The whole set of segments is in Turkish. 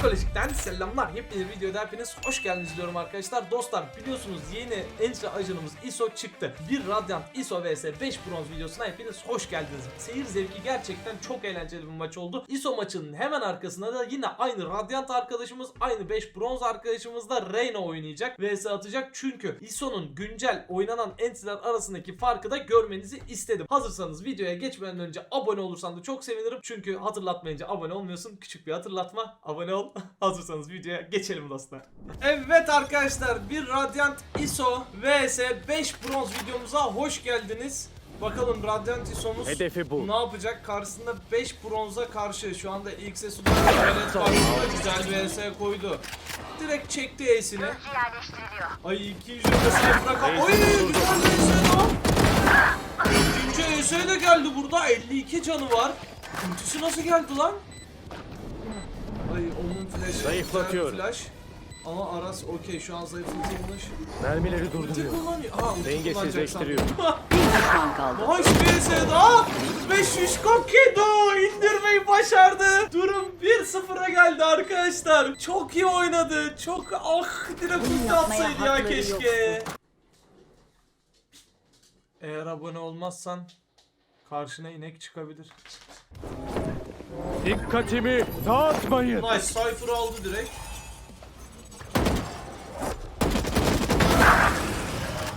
Psikolojik'ten selamlar. Yepyeni videoda hepiniz hoş geldiniz diyorum arkadaşlar. Dostlar biliyorsunuz yeni entry ajanımız ISO çıktı. Bir Radiant ISO vs 5 bronz videosuna hepiniz hoş geldiniz. Seyir zevki gerçekten çok eğlenceli bir maç oldu. ISO maçının hemen arkasında da yine aynı Radiant arkadaşımız, aynı 5 bronz arkadaşımız da Reyna oynayacak. vs atacak. Çünkü ISO'nun güncel oynanan entry'ler arasındaki farkı da görmenizi istedim. Hazırsanız videoya geçmeden önce abone olursan da çok sevinirim. Çünkü hatırlatmayınca abone olmuyorsun. Küçük bir hatırlatma. Abone ol. Hazırsanız videoya geçelim dostlar. Evet arkadaşlar bir Radiant ISO vs 5 bronz videomuza hoş geldiniz. Bakalım Radiant ISO'muz Hedefi bu. ne yapacak? Karşısında 5 bronza karşı şu anda ilk ses Ulan karşısında güzel bir koydu. Direkt çekti E'sini. Ay ikinci ötesine bırakan. Oy güzel bir ES lan. İkinci ES de geldi burada. 52 canı var. Ultisi nasıl geldi lan? Zayıflatıyor. Flash. Ama Aras okey şu an zayıflatılmış. Mermileri durduruyor. kullanıyor. Ulti Dengesizleştiriyor. Bir düşman kaldı. Nice bir daha. Ve Şişko indirmeyi başardı. Durum 1-0'a geldi arkadaşlar. Çok iyi oynadı. Çok ah direkt ulti atsaydı ya hakları keşke. Eğer abone olmazsan karşına inek çıkabilir. Dikkatimi dağıtmayın. Nice Cypher aldı direkt.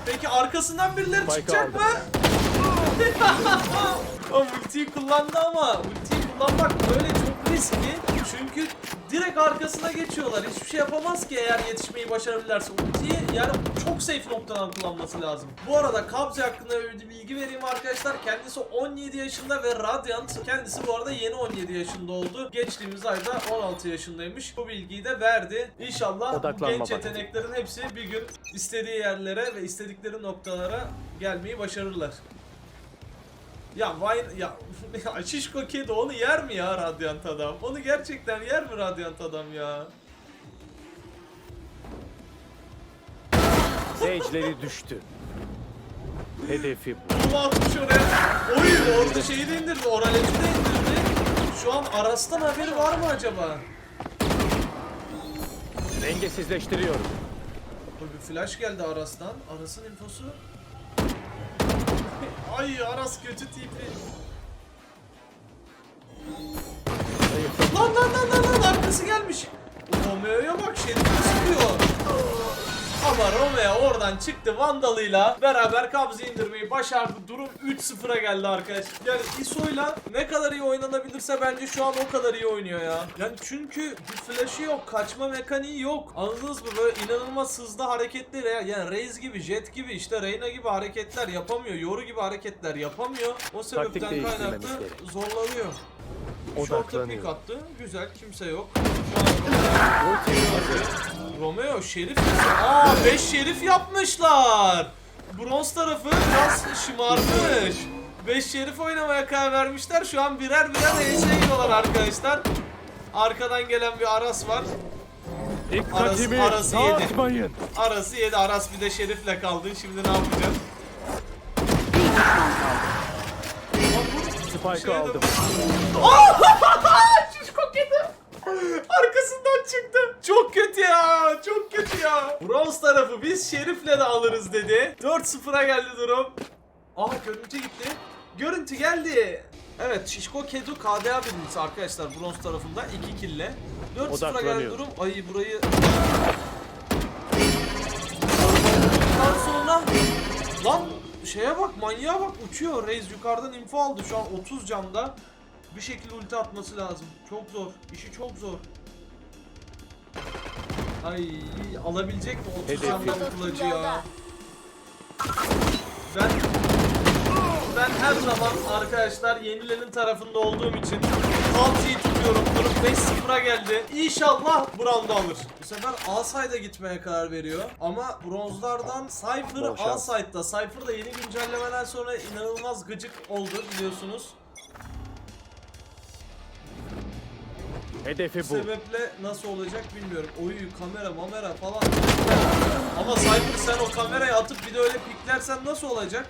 Peki arkasından birileri Spike çıkacak aldı. mı? o ultiyi kullandı ama ultiyi kullanmak böyle çok riskli. Çünkü direkt arkasına geçiyorlar. Hiçbir şey yapamaz ki eğer yetişmeyi başarabilirlerse. Ultiyi yani çok safe noktadan kullanması lazım. Bu arada Kabze hakkında bir bilgi vereyim arkadaşlar. Kendisi 17 yaşında ve Radiant. Kendisi bu arada yeni 17 yaşında oldu. Geçtiğimiz ayda 16 yaşındaymış. Bu bilgiyi de verdi. İnşallah bu genç yeteneklerin hepsi bir gün istediği yerlere ve istedikleri noktalara gelmeyi başarırlar. Ya Vine ya, ya Şişko kedi onu yer mi ya Radyant adam? Onu gerçekten yer mi Radyant adam ya? Sage'leri düştü. Hedefi bu. Bunu atmış oraya. Oy orada şeyi de indirdi. Oraleti de indirdi. Şu an Aras'tan haberi var mı acaba? Dengesizleştiriyorum. Bir flash geldi Aras'tan. Aras'ın infosu. Ay Aras kötü tipi. Lan lan lan lan lan arkası gelmiş. Romeo'ya bak Şerif'e sıkıyor. Ama Romeo oradan çıktı Vandal'ıyla beraber kabzı indirmeyi başardı. Durum 3-0'a geldi arkadaş. Yani ISO'yla ne kadar iyi oynanabilirse bence şu an o kadar iyi oynuyor ya. Yani çünkü bir flash'ı yok, kaçma mekaniği yok. Anladınız mı? Böyle inanılmaz hızlı hareketleri ya. Yani Raze gibi, Jet gibi, işte Reyna gibi hareketler yapamıyor. Yoru gibi hareketler yapamıyor. O sebepten kaynaklı zorlanıyor. Pick Odaklanıyor. attı. Güzel. Kimse yok. Romeo şerif Aa 5 şerif yapmışlar. Bronz tarafı biraz şımarmış. 5 şerif oynamaya karar vermişler. Şu an birer birer HS'ye gidiyorlar arkadaşlar. Arkadan gelen bir Aras var. Dikkatimi Arası- arası yedi. dağıtmayın. Arası yedi. Aras bir de şerifle kaldı. Şimdi ne yapacağız? Spike'ı aldım. Şişko kedi. Arkasından çıktı. Çok kötü ya. Çok kötü ya. Bronz tarafı biz Şerif'le de alırız dedi. 4-0'a geldi durum. Aha görüntü gitti. Görüntü geldi. Evet Şişko Kedu KDA birincisi arkadaşlar bronz tarafında 2 kille. 4-0'a geldi Odaklanıyor. durum. Ay burayı... Ondan sonra... Lan şeye bak manyağa bak uçuyor. Reis yukarıdan info aldı şu an 30 camda. Bir şekilde ulti atması lazım. Çok zor. İşi çok zor. Ay alabilecek mi 30 Hedefi. camda bu kılıcı ya? Ben ben her zaman arkadaşlar yenilerin tarafında olduğum için PUBG'yi tutuyorum. Durum 5-0'a geldi. İnşallah Brown'da alır. Bu sefer A-Side'a gitmeye karar veriyor. Ama bronzlardan Cypher. A-Side'da. Cypher da yeni güncellemeden sonra inanılmaz gıcık oldu biliyorsunuz. Hedefi Bu sebeple nasıl olacak bilmiyorum. Oyu kamera mamera falan. Ama Cypher sen o kamerayı atıp bir de öyle piklersen nasıl olacak?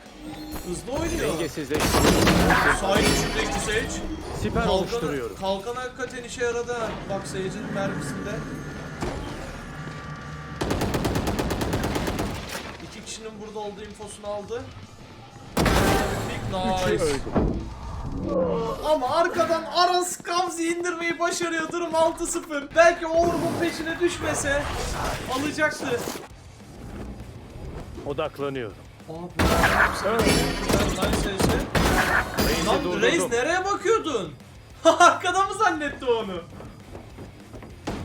Hızlı oynuyor. Dengesizleştiriyorum. Sahil içindeki Sage. Siper Kalkan, oluşturuyorum. kalkan hakikaten işe yaradı ha. Bak Sage'in mermisinde. İki kişinin burada olduğu infosunu aldı. Big Üçü nice. öldü. Ama arkadan Aras Kamzi indirmeyi başarıyor. Durum 6-0. Belki Overwatch peşine düşmese alacaktı. Odaklanıyorum. Reis'i Lan Reis nereye bakıyordun? Arkada mı zannetti onu?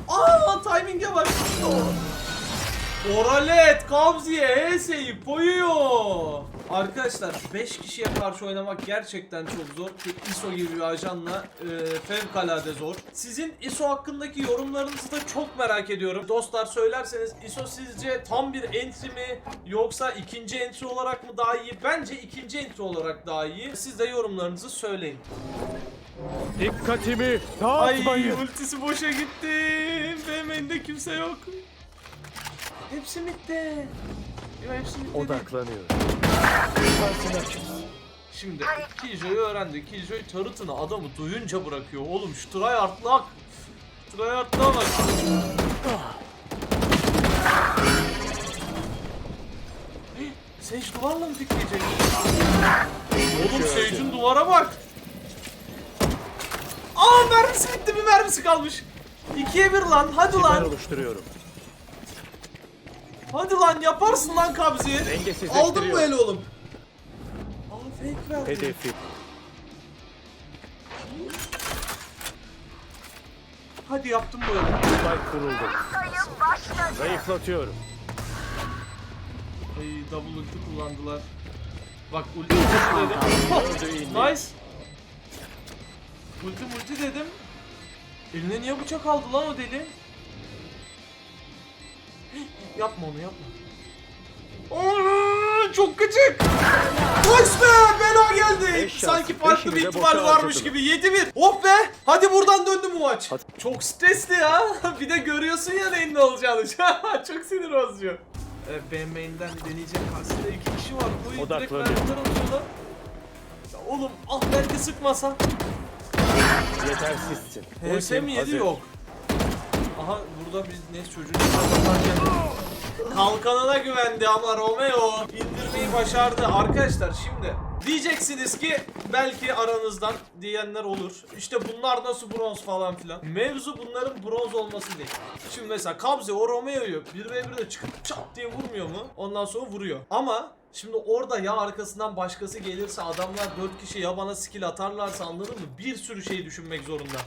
Aa timing'e bak. Oralet Kabzi'ye HS'yi koyuyor. Arkadaşlar 5 kişiye karşı oynamak gerçekten çok zor ki ISO gibi bir ajanla e, fevkalade zor. Sizin ISO hakkındaki yorumlarınızı da çok merak ediyorum. Dostlar söylerseniz ISO sizce tam bir entry mi yoksa ikinci entry olarak mı daha iyi? Bence ikinci entry olarak daha iyi. Siz de yorumlarınızı söyleyin. Dikkatimi Ay dağıtmayın. ultisi boşa gitti. BM'inde kimse yok. Hepsi bitti. Yo hepsi bitti. Odaklanıyorum. Şimdi Killjoy'u öğrendik. Killjoy tarıtını adamı duyunca bırakıyor. Oğlum şu tryhard'lık. Tryhard'lığa bak. Sage duvarla mı pikleyecek? Oğlum Sage'in duvara bak. Aa mermisi bitti bir mermisi kalmış. İkiye bir lan hadi Siper lan. oluşturuyorum. Hadi lan yaparsın lan kabzi. Aldın mı el oğlum? Aa fake verdi. Hedefi. Hadi yaptım bu eli. Spike kuruldu. Zayıflatıyorum. Ay double ulti kullandılar. Bak ulti ulti dedim. Nice. Ulti multi dedim. Eline niye bıçak aldı lan o deli? Yapma onu yapma. Aa, çok gıcık. Nice be bela geldi. Beş şans, Sanki farklı bir ihtimal boşa varmış harcadılar. gibi 7-1. Oh be hadi buradan döndü bu maç. Hadi. Çok stresli ya. bir de görüyorsun ya neyin ne olacağını. çok sinir bozucu. Evet main'den deneyecek karşısında iki kişi var. Bu direkt Odaklanıyor. mermiler atıyorlar. Ya oğlum ah belki sıkmasa. Yetersizsin. HS mi yedi hazır. yok. Aha burada biz ne çocuğu çıkartarken Kalkanına güvendi ama Romeo indirmeyi başardı. Arkadaşlar şimdi diyeceksiniz ki belki aranızdan diyenler olur. İşte bunlar nasıl bronz falan filan. Mevzu bunların bronz olması değil. Şimdi mesela Kabze o Romeo'yu 1v1'de çıkıp çat diye vurmuyor mu? Ondan sonra vuruyor. Ama Şimdi orada ya arkasından başkası gelirse adamlar 4 kişi ya bana skill atarlarsa anladın mı? Bir sürü şey düşünmek zorunda.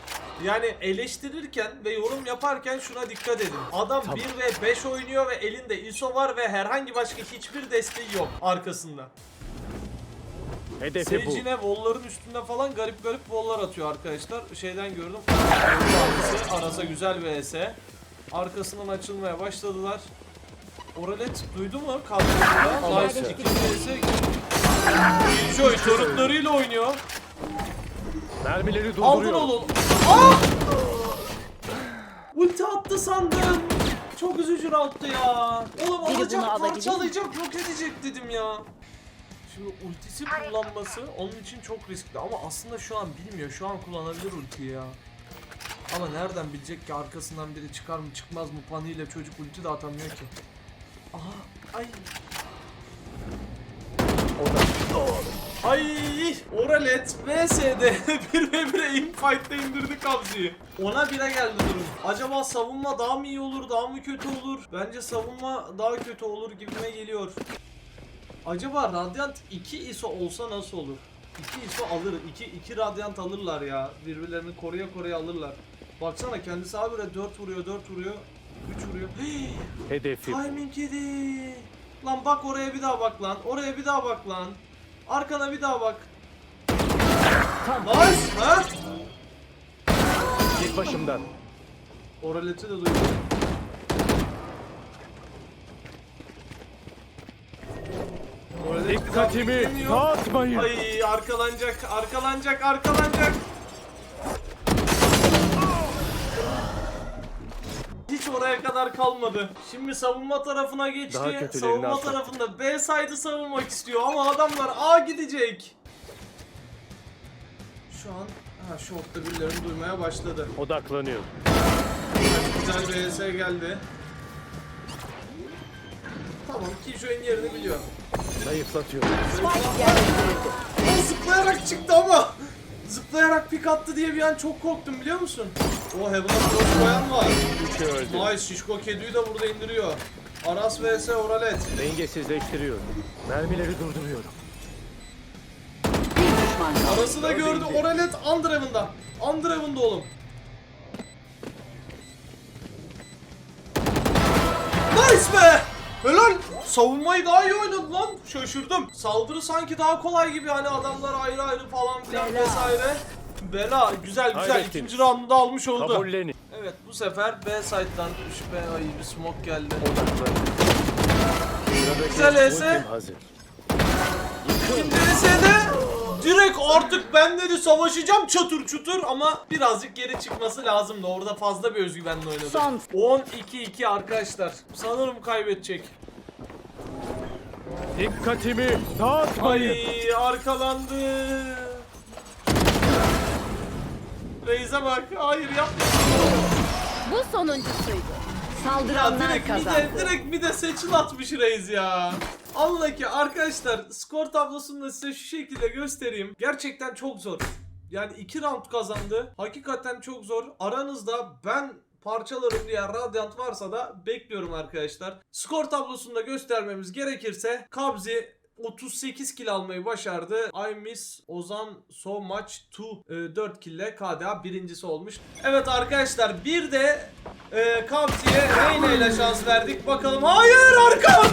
Yani eleştirirken ve yorum yaparken şuna dikkat edin. Adam Tamam. 1 ve 5 oynuyor ve elinde ISO var ve herhangi başka hiçbir desteği yok arkasında. Hedefi bu. Seyircine wall'ların üstünde falan garip garip wall'lar atıyor arkadaşlar. Şeyden gördüm. Arasa güzel vs. Arkasından açılmaya başladılar. Oralet duydu mu? Kalkıyorlar. Nice. Nice. İkinci vs. Killjoy torunlarıyla oynuyor. Mermileri Aldın durduruyorum. oğlum. Aa! Ulti attı sandım. Çok üzücü roundtu ya. Oğlum Biri alacak, alabilir. parçalayacak, yok edecek dedim ya. Şimdi ultisi kullanması onun için çok riskli ama aslında şu an bilmiyor. Şu an kullanabilir ultiyi ya. Ama nereden bilecek ki arkasından biri çıkar mı çıkmaz mı paniyle çocuk ulti de atamıyor ki. Ay. Ay Oralet VS'de 1 ve 1'e infight'ta indirdi Kabzi'yi. Ona bire geldi durum. Acaba savunma daha mı iyi olur daha mı kötü olur? Bence savunma daha kötü olur gibime geliyor. Acaba Radiant 2 ISO olsa nasıl olur? 2 ISO alır. 2 2 Radiant alırlar ya. Birbirlerini koruya koruya alırlar. Baksana kendisi habire 4 vuruyor, 4 vuruyor, 3 vuruyor. Hedefi bu. Timing yedi. Lan bak oraya bir daha bak lan. Oraya bir daha bak lan. Arkana bir daha bak. Nice. Ha? Git başımdan. Oraleti de duydum. Dikkatimi dağıtmayın. Ay arkalanacak, arkalanacak, arkalanacak. Oraya kadar kalmadı. Şimdi savunma tarafına geçti. Savunma atlattı. tarafında B side'ı savunmak istiyor ama adamlar A gidecek. Şu an ha short'ta birilerini duymaya başladı. Odaklanıyor. Güzel BS geldi. Tamam Killjoy'un yerini biliyor. Zayıflatıyor. O zıplayarak çıktı ama. Zıplayarak pik attı diye bir an çok korktum biliyor musun? O Heaven'a cross koyan var. Üçü öldü. Nice Şişko Kedi'yi de burada indiriyor. Aras vs Oralet. Dengesizleştiriyor. Mermileri durduruyorum. Bir düşman kaldı. Arası da gördü. Oralet Underhaven'da. Underhaven'da oğlum. Nice be! Savunmayı daha iyi oynadı lan. Şaşırdım. Saldırı sanki daha kolay gibi hani adamlar ayrı ayrı falan filan Bela. vesaire. Bela güzel güzel. Kaybettiniz. İkinci roundu da almış oldu. Kabullenin. Evet bu sefer B side'dan şu B ay bir smoke geldi. Güzel ese. hazır. İkinci VS'de direkt artık ben dedi savaşacağım çatır çutur ama birazcık geri çıkması lazımdı. Orada fazla bir özgüvenle oynadı. Son. 12-2 arkadaşlar. Sanırım kaybedecek. Dikkatimi dağıtmayın. Ay arkalandı. Reis'e bak. Hayır yapma. Bu sonuncusuydu. Ya Saldıranlar direkt bir de, kazandı. direkt bir de seçil atmış Reis ya. Allah ki arkadaşlar skor tablosunu da size şu şekilde göstereyim. Gerçekten çok zor. Yani 2 round kazandı. Hakikaten çok zor. Aranızda ben parçalarım diye Radiant varsa da bekliyorum arkadaşlar. Skor tablosunu da göstermemiz gerekirse Kabzi 38 kill almayı başardı. I miss Ozan so much to 4 kill ile KDA birincisi olmuş. Evet arkadaşlar bir de e, Kabzi'ye Reyna ile şans verdik. Bakalım. Hayır arka!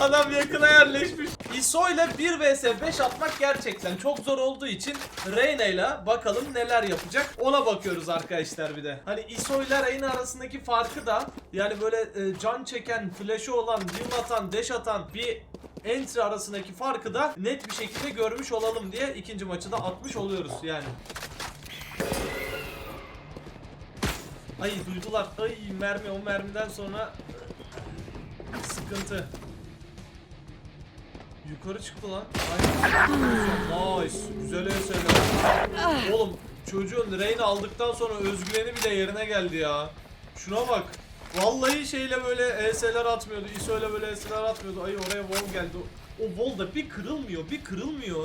Adam yakına yerleşmiş. ISO ile 1 vs 5 atmak gerçekten çok zor olduğu için Reyna ile bakalım neler yapacak. Ona bakıyoruz arkadaşlar bir de. Hani ISO ile Reyna arasındaki farkı da yani böyle e, can çeken, flash'ı olan, yıl atan, dash atan bir entry arasındaki farkı da net bir şekilde görmüş olalım diye ikinci maçı da atmış oluyoruz yani. Ay duydular. Ay mermi o mermiden sonra sıkıntı. Yukarı çıktı lan. Ay. Nice. Güzel eserler. Oğlum çocuğun Reyna aldıktan sonra özgüveni bile yerine geldi ya. Şuna bak. Vallahi şeyle böyle ES'ler atmıyordu. ISO ile böyle ES'ler atmıyordu. Ay oraya wall geldi. O wall da bir kırılmıyor, bir kırılmıyor.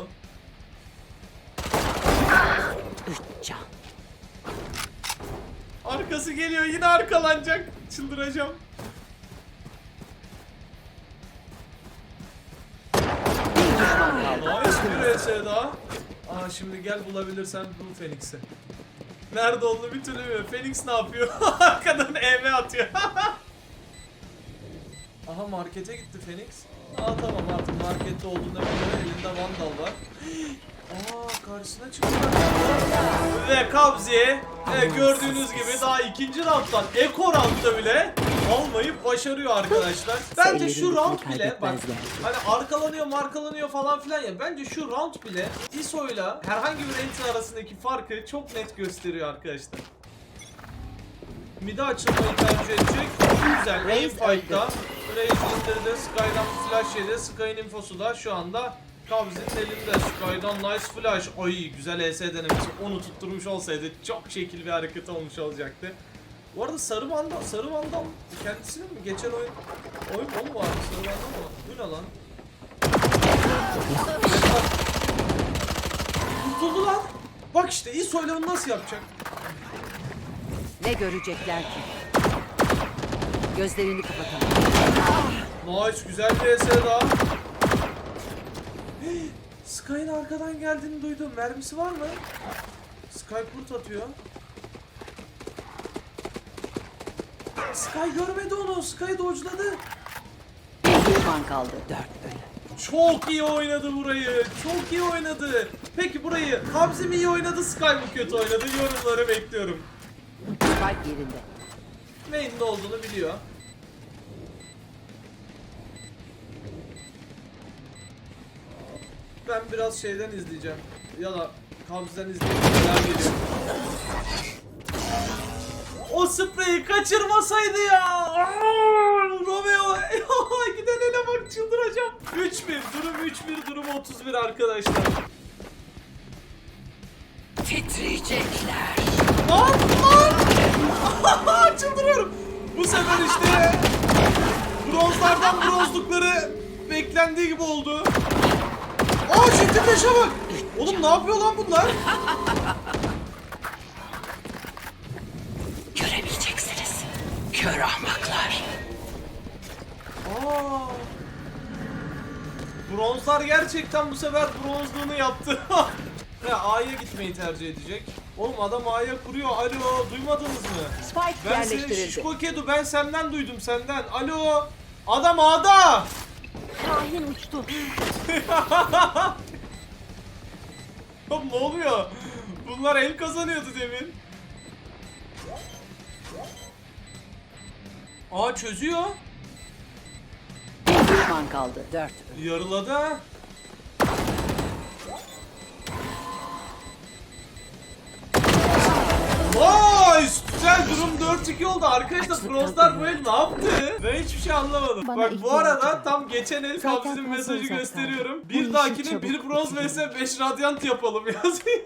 Arkası geliyor yine arkalanacak. Çıldıracağım. Nice bir ES daha. Aa şimdi gel bulabilirsen bul Phoenix'i. Nerede olduğunu bir türlü bilmiyorum. Phoenix ne yapıyor? Arkadan EV atıyor. Aha markete gitti Phoenix. Aa tamam artık markette olduğunda biliyor. Elinde Vandal var. Aa karşısına çıktı. Ve Kabzi'ye e, gördüğünüz gibi daha ikinci rounddan Eko roundda bile almayı başarıyor arkadaşlar. Bence şu round bile bak hani arkalanıyor markalanıyor falan filan ya bence şu round bile ISO'yla herhangi bir entry arasındaki farkı çok net gösteriyor arkadaşlar. Mid'e açılmayı tercih edecek. Güzel. Aim fight'ta. Raze indirdi. Sky'dan flash yedi. Sky'ın infosu da şu anda Kabzi'nin elinde. Sky'dan nice flash. Ay güzel ES denemesi. Onu tutturmuş olsaydı çok şekil bir hareket olmuş olacaktı. Bu arada Sarı Vandal, Sarı Vandal kendisinin mi? Geçen oyun, oyun o mu vardı? Sarı Vandal mı? Bu ne lan? Tutuldu lan. Bak işte ISO ile bunu nasıl yapacak? Ne görecekler ki? Gözlerini kapatalım. Nice güzel bir ES daha. Sky'ın arkadan geldiğini duydum. Mermisi var mı? Sky kurt atıyor. Sky görmedi onu. Sky dodge'ladı. Bir düşman kaldı. Dört ölü. Çok iyi oynadı burayı. Çok iyi oynadı. Peki burayı Kabzi mi iyi oynadı, Sky mı kötü oynadı? Yorumları bekliyorum. Spike yerinde. Ne olduğunu biliyor. Ben biraz şeyden izleyeceğim. Ya da neler geliyor. O spreyi kaçırmasaydı ya. Romeo. Giden ele bak çıldıracağım. 3-1 durum 3-1 durum 31 arkadaşlar. Titriyecekler. Lan lan. Çıldırıyorum. Bu sefer işte bronzlardan bronzlukları beklendiği gibi oldu. Aa ciddi peşe bak. Oğlum ne yapıyor lan bunlar? Göremeyeceksiniz. Kör ahmaklar. Aa. Bronzlar gerçekten bu sefer bronzluğunu yaptı. Ve A'ya gitmeyi tercih edecek. Oğlum adam A'ya kuruyor. Alo duymadınız mı? Spike Ben seni. Şişko Kedu ben senden duydum senden. Alo. Adam A'da. Kahin uçtu. Oğlum ne oluyor? Bunlar el kazanıyordu demin. Aa çözüyor. Bir düşman kaldı. Dört. Yarıladı ha. Güzel durum 4-2 oldu. Arkadaşlar Frostlar bu el ne yaptı? Ben hiçbir şey anlamadım. Bana Bak bu arada tam geçen el Zaten fazla mesajı uzak gösteriyorum. Bir dahakine 1 bronz vs bitirelim. 5 radyant yapalım yazıyor.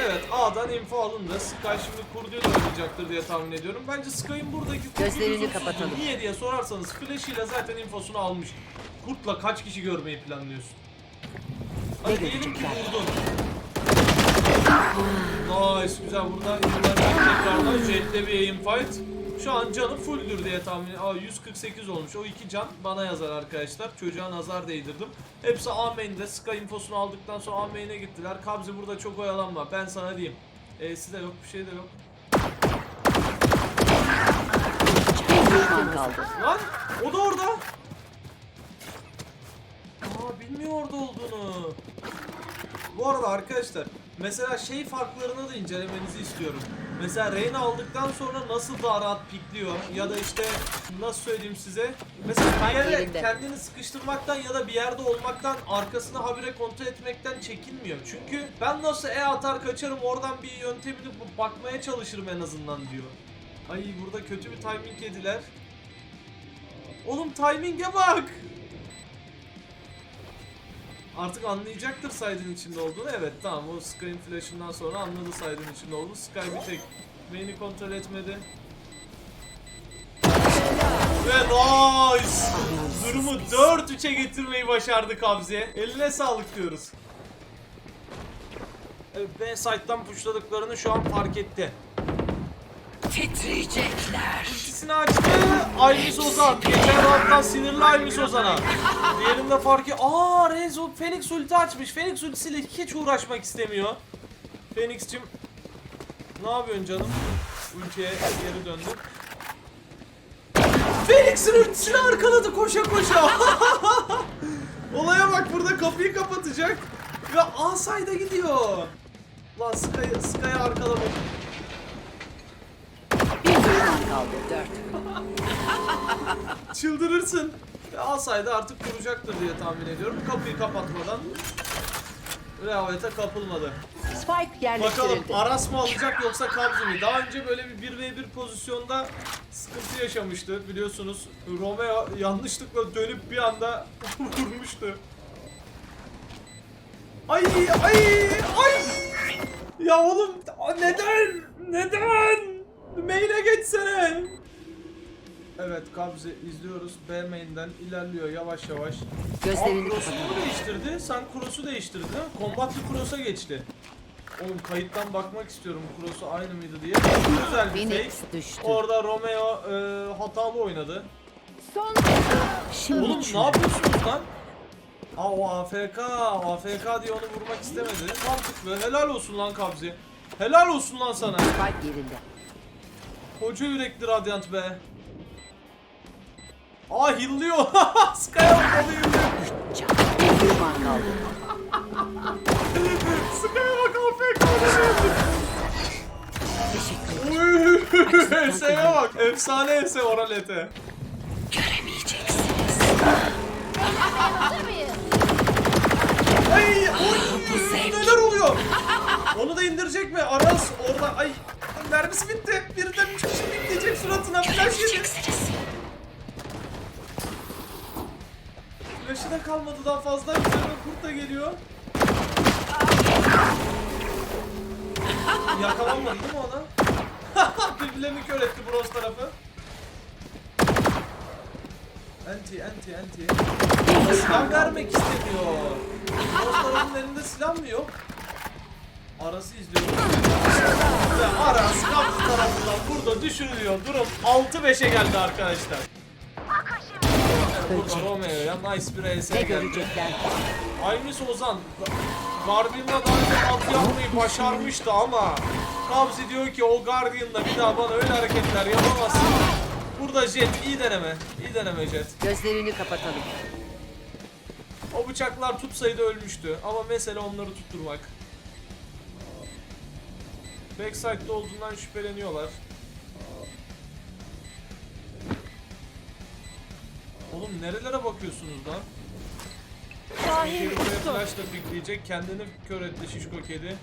Evet A'dan info alındı. Sky şimdi kurduyla oynayacaktır diye tahmin ediyorum. Bence Sky'ın buradaki Gözlerini kapatalım. Niye diye sorarsanız Flash ile zaten infosunu almış. Kurt'la kaç kişi görmeyi planlıyorsun? Hadi diyelim ki vurdun. Nice güzel burada yıllar tekrardan Jet'le bir aim fight. Şu an canı fulldür diye tahmin Aa 148 olmuş. O iki can bana yazar arkadaşlar. Çocuğa nazar değdirdim. Hepsi A main'de. Sky infosunu aldıktan sonra A main'e gittiler. Kabzi burada çok oyalanma. Ben sana diyeyim. E'si de yok, bir şey de yok. Kaldı. Lan o da orada. Aa bilmiyor orada olduğunu. Bu arada arkadaşlar mesela şey farklarını da incelemenizi istiyorum. Mesela Reyna aldıktan sonra nasıl daha rahat pikliyor ya da işte nasıl söyleyeyim size. Mesela bir yere kendini sıkıştırmaktan ya da bir yerde olmaktan arkasını habire kontrol etmekten çekinmiyor. Çünkü ben nasıl E atar kaçarım oradan bir yöntemini bakmaya çalışırım en azından diyor. Ay burada kötü bir timing yediler. Oğlum timing'e bak. Artık anlayacaktır Side'ın içinde olduğunu. Evet tamam o Sky'ın flash'ından sonra anladı Side'ın içinde olduğunu. Sky bir tek main'i kontrol etmedi. Ve nice! Durumu 4-3'e getirmeyi başardı Kabze. Eline sağlık diyoruz. B side'dan pushladıklarını şu an fark etti. Titriyecekler. İkisini açtı. Aymis Ozan. Geçen rounddan sinirli Aymis Ozan'a. Diğerinde farkı. Aa Renzo Phoenix ulti açmış. Phoenix ultisiyle hiç uğraşmak istemiyor. Phoenix'cim ne yapıyorsun canım? Ultiye geri döndü. Phoenix'in ultisini arkaladı koşa koşa. Olaya bak burada kapıyı kapatacak. Ve A side'a gidiyor. Lan Sky'ı Sky'ı arkaladı. Kaldı. Dört. Çıldırırsın. Alsaydı artık kuracaktır diye tahmin ediyorum. Kapıyı kapatmadan rehavete kapılmadı. Spike Bakalım yerleştirildi. Aras mı alacak yoksa Kabzi mi? Daha önce böyle bir 1v1 pozisyonda sıkıntı yaşamıştı biliyorsunuz. Romeo yanlışlıkla dönüp bir anda vurmuştu. Ay ay ay! Ya oğlum neden? Neden? Main'e geçsene. Evet Kabzi izliyoruz. B main'den ilerliyor yavaş yavaş. Gözlerini kapatalım. mu değiştirdi? Sen cross'u değiştirdin mi? Combat'lı cross'a geçti. Oğlum kayıttan bakmak istiyorum cross'u aynı mıydı diye. Güzel bir Phoenix fake. düştü. Orada Romeo e, hatalı oynadı. Son Şimdi Oğlum ne yapıyorsunuz lan? Aa o AFK, AFK diye onu vurmak istemedi. Mantıklı. Helal olsun lan Kabzi. Helal olsun lan sana. Spike yerinde. Koca yürekli Radiant be. Aa hillliyor. Sky'a. Can. Bir düşman kaldı. Sky'a bak AFK. Teşekkür ederim. Ese'ye bak. Efsane Ese oralete. Göremeyeceksiniz. hazır mıyız? Ay oy neler oluyor? Onu da indirecek mi? Aras orada ay mermisi bitti. Birden üç kişi bitleyecek suratına flash yedi. Flash'ı da kalmadı daha fazla. Üzerine kurt da geliyor. Yakalanmadı değil mi ona? Birbirlerini kör etti bronz tarafı. Anti anti anti. Silah vermek istemiyor. Bronz tarafının elinde silah mı yok? Arası izliyor. Ve Aras kapı tarafından burada düşürülüyor. Durum 6-5'e geldi arkadaşlar. Burada Romeo'ya nice bir ES geldi. Aymis Ozan Guardian'la daha önce altı yapmayı başarmıştı ama Kabzi diyor ki o Guardian'la bir daha bana öyle hareketler yapamazsın. Burada Jet iyi deneme. İyi deneme Jet. Gözlerini kapatalım. O bıçaklar tutsaydı ölmüştü ama mesele onları tutturmak. Backside'de olduğundan şüpheleniyorlar. Oğlum nerelere bakıyorsunuz lan? Şahin uçtu. flash da pikleyecek. Kendini kör etti şişko kedi.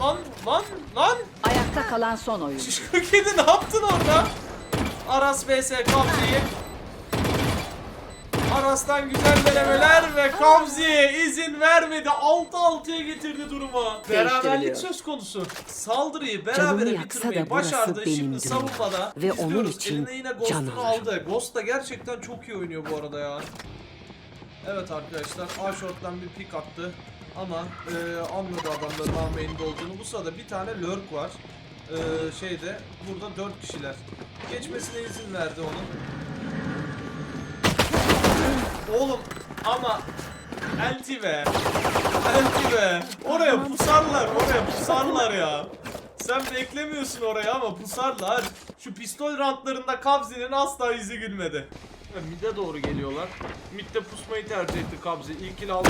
Lan lan lan! Ayakta kalan son oyun. Şişko kedi ne yaptın orada? Aras vs Kamzi'yi. Aras'tan güzel denemeler ve Kamzi izin vermedi. 6-6'ya getirdi durumu. Beraberlik söz konusu. Saldırıyı berabere bitirmeyi başardı. Şimdi savunmada Ve onun için Eline yine Ghost'unu aldı. Ghost da gerçekten çok iyi oynuyor bu arada ya. Evet arkadaşlar A short'tan bir pick attı. Ama e, anladı adamların A olduğunu. Bu sırada bir tane lurk var. E, şeyde burada 4 kişiler. Geçmesine izin verdi onun. Oğlum ama Anti be. Anti be. Oraya pusarlar, oraya pusarlar ya. Sen beklemiyorsun oraya ama pusarlar. Şu pistol rantlarında Kabzi'nin asla yüzü gülmedi. Mid'e doğru geliyorlar. Mid'de pusmayı tercih etti Kabzi. İlk kill aldı.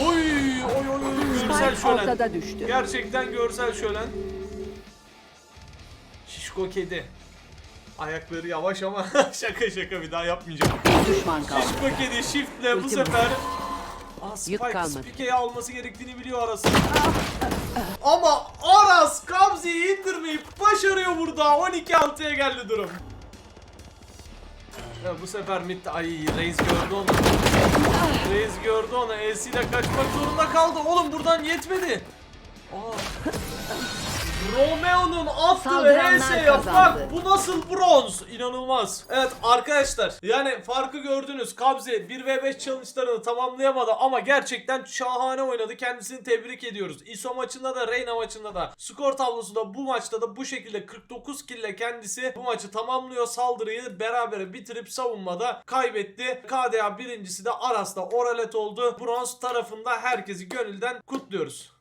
Oy oy oy oy görsel şölen. düştü. Gerçekten görsel şölen. Şişko kedi. Ayakları yavaş ama şaka şaka bir daha yapmayacağım. Düşman kaldı. Şişko kedi shiftle bu sefer Aa, Spike kalmadı. Spike'yi alması gerektiğini biliyor Aras. Ama Aras Kabzi'yi indirmeyip başarıyor burada. 12-6'ya geldi durum. Ya bu sefer mid ay Reis gördü onu. Reis gördü onu. AC ile kaçmak zorunda kaldı. Oğlum buradan yetmedi. Aa. Romeo'nun attığı Saldıranlar HS yapmak bu nasıl bronz? İnanılmaz. Evet arkadaşlar yani farkı gördünüz. Kabze 1v5 challenge'larını tamamlayamadı ama gerçekten şahane oynadı. Kendisini tebrik ediyoruz. ISO maçında da Reyna maçında da skor tablosunda bu maçta da bu şekilde 49 kill ile kendisi bu maçı tamamlıyor. Saldırıyı berabere bitirip savunmada kaybetti. KDA birincisi de Aras'ta Oralet oldu. Bronz tarafında herkesi gönülden kutluyoruz.